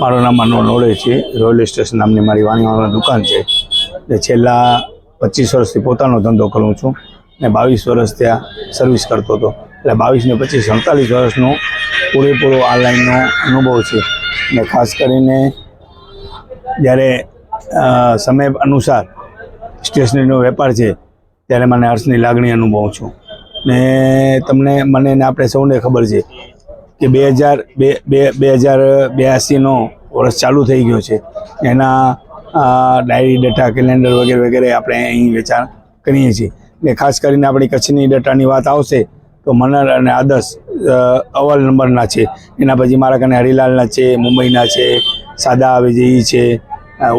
મારું નામ અનુ નોડે છે. રોયલ સ્ટેશન નામની મારી વાણીવાળાની દુકાન છે. ને છેલ્લા પચીસ વર્ષથી પોતાનો ધંધો કરું છું ને બાવીસ વર્ષ ત્યાં સર્વિસ કરતો હતો. એટલે બાવીસ ને પચીસ અડતાલીસ વર્ષનો પૂરેપૂરો આ લાઈનનો અનુભવ છે. ને ખાસ કરીને જ્યારે સમય અનુસાર સ્ટેશનરીનો વેપાર છે, ત્યારે મને હર્ષની લાગણી અનુભવું છું. ને તમને, મને ને આપણે સૌને ખબર છે કે બે હજાર બે બે બે હજાર બ્યાસીનો વર્ષ ચાલુ થઈ ગયો છે. એના ડાયરી ડેટા કેલેન્ડર વગેરે વગેરે આપણે અહીં વેચાણ કરીએ છીએ. ને ખાસ કરીને આપણી કચ્છની ડેટાની વાત આવશે, તો મનર અને આદર્શ અવલ નંબરના છે. એના પછી મારા કને હરિલાલના છે, મુંબઈના છે, સાદા વિજયી છે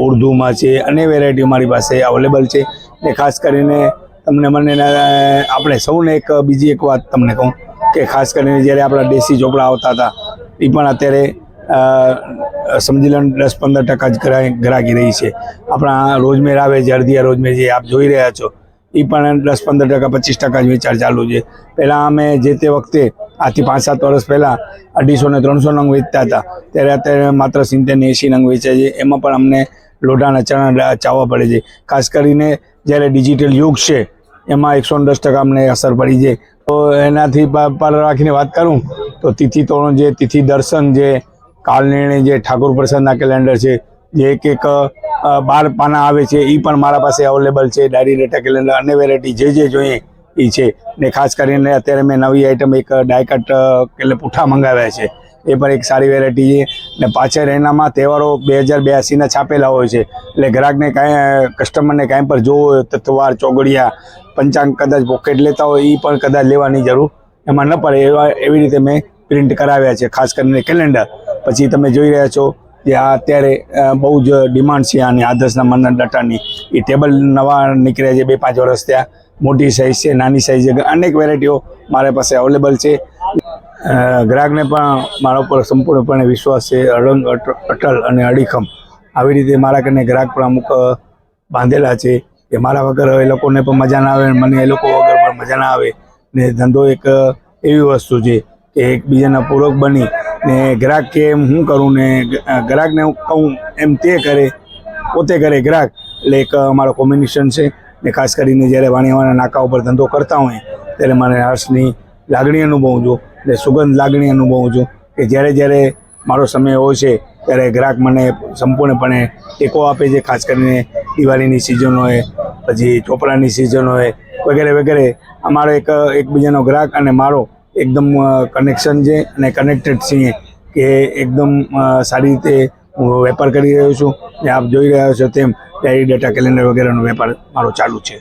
ઉર્દુમાં છે, અને વેરાયટી મારી પાસે અવેલેબલ છે. ને ખાસ કરીને તમને મને આપણે સૌને એક બીજી એક વાત તમને કહું. કે ખાસ કરીને જ્યારે આપણા દેશી ચોપડા આવતા હતા એ પણ અત્યારે સમજી લો દસ પંદર ટકા જ ગ્રાહક રહી છે. આપણા રોજમેર આવે છે, અડધિયા રોજમેર જે આપ જોઈ રહ્યા છો એ પણ દસ પંદર ટકા, પચીસ ટકા જ વેચાણ ચાલુ છે. પહેલાં અમે જે તે વખતે, આજથી પાંચ સાત વર્ષ પહેલાં અઢીસો ને ત્રણસો નંગ વેચતા હતા. ત્યારે અત્યારે માત્ર સિત્તેર ને એંસી નંગ વેચાય છે. એમાં પણ અમને લોઢાના ચણા ચાવવા પડે છે. ખાસ કરીને જ્યારે ડિજિટલ યુગ છે, એમાં એકસો દસ ટકા અમને અસર પડી છે. તો એનાથી પર રાખીને વાત કરું, તો તિથિ તોરણ જે, તિથિ દર્શન જે, કાલનિર્ણય જે, ઠાકોર પ્રસાદના કેલેન્ડર છે, જે એક એક બાર પાના આવે છે એ પણ મારા પાસે અવેલેબલ છે ડાયરી ડેટા કેલેન્ડર અને વેરાયટી જે જે જોઈએ એ છે. ને ખાસ કરીને અત્યારે મેં નવી આઈટમ એક, ડાયકટ એટલે પુઠ્ઠા મંગાવ્યા છે. એ પણ એક સારી વેરાયટી છે ને પાછળ એનામાં તહેવારો બે હજાર બ્યાસીના છાપેલા હોય છે. એટલે ગ્રાહકને કાંઈ કસ્ટમરને કાંઈ પણ જોવો હોય તત્વાર ચોગડિયા, પંચાંગ કદાચ પોકેટ લેતા હોય એ પણ કદાચ લેવાની જરૂર એમાં ન પડે. એવા, એવી રીતે મેં પ્રિન્ટ કરાવ્યા છે, ખાસ કરીને કેલેન્ડર પછી તમે જોઈ રહ્યા છો કે આ અત્યારે બહુ જ ડિમાન્ડ છે આની, આદર્શના મનના ડટાની. એ ટેબલ નવા નીકળ્યા છે, બે પાંચ વર્ષ ત્યાં મોટી સાઇઝ છે, નાની સાઇઝ છે. અનેક વેરાયટીઓ મારા પાસે અવેલેબલ છે. ગ્રાહકને પણ મારા ઉપર સંપૂર્ણપણે વિશ્વાસ છે અટ- અટલ અને અડીખમ. આવી રીતે મારા કને ગ્રાહક પણ અમુક બાંધેલા છે કે મારા વગર એ લોકોને પણ મજા ના આવે મને એ લોકો વગર પણ મજા ના આવે ને ધંધો એક એવી વસ્તુ છે કે એકબીજાના પૂરક બની ને ગ્રાહક કે એમ હું કરું ને ગ્રાહકને હું કહું એમ તે કરે, પોતે કરે ગ્રાહક. એટલે એક અમારો કોમ્બિનેશન છે ને ખાસ કરીને જ્યારે વાણીયાવાના નાકા ઉપર ધંધો કરતા હોય ત્યારે મને હર્ષની લાગણી અનુભવું છું. ને સુગંધ લાગણી અનુભવું છું કે જ્યારે જ્યારે મારો સમય હોય છે, ત્યારે ગ્રાહક મને સંપૂર્ણપણે ટેકો આપે છે, ખાસ કરીને દિવાળીની સિઝન હોય, પછી ચોપડાની સિઝન હોય, વગેરે વગેરે. અમારો એક, એકબીજાનો ગ્રાહક અને મારો એકદમ કનેક્શન છે અને કનેક્ટેડ છીએ કે એકદમ સારી રીતે હું વેપાર કરી રહ્યો છું. ને આપ જોઈ રહ્યા છો તેમ ડાયરી ડેટા કેલેન્ડર વગેરેનો વેપાર મારો ચાલુ છે.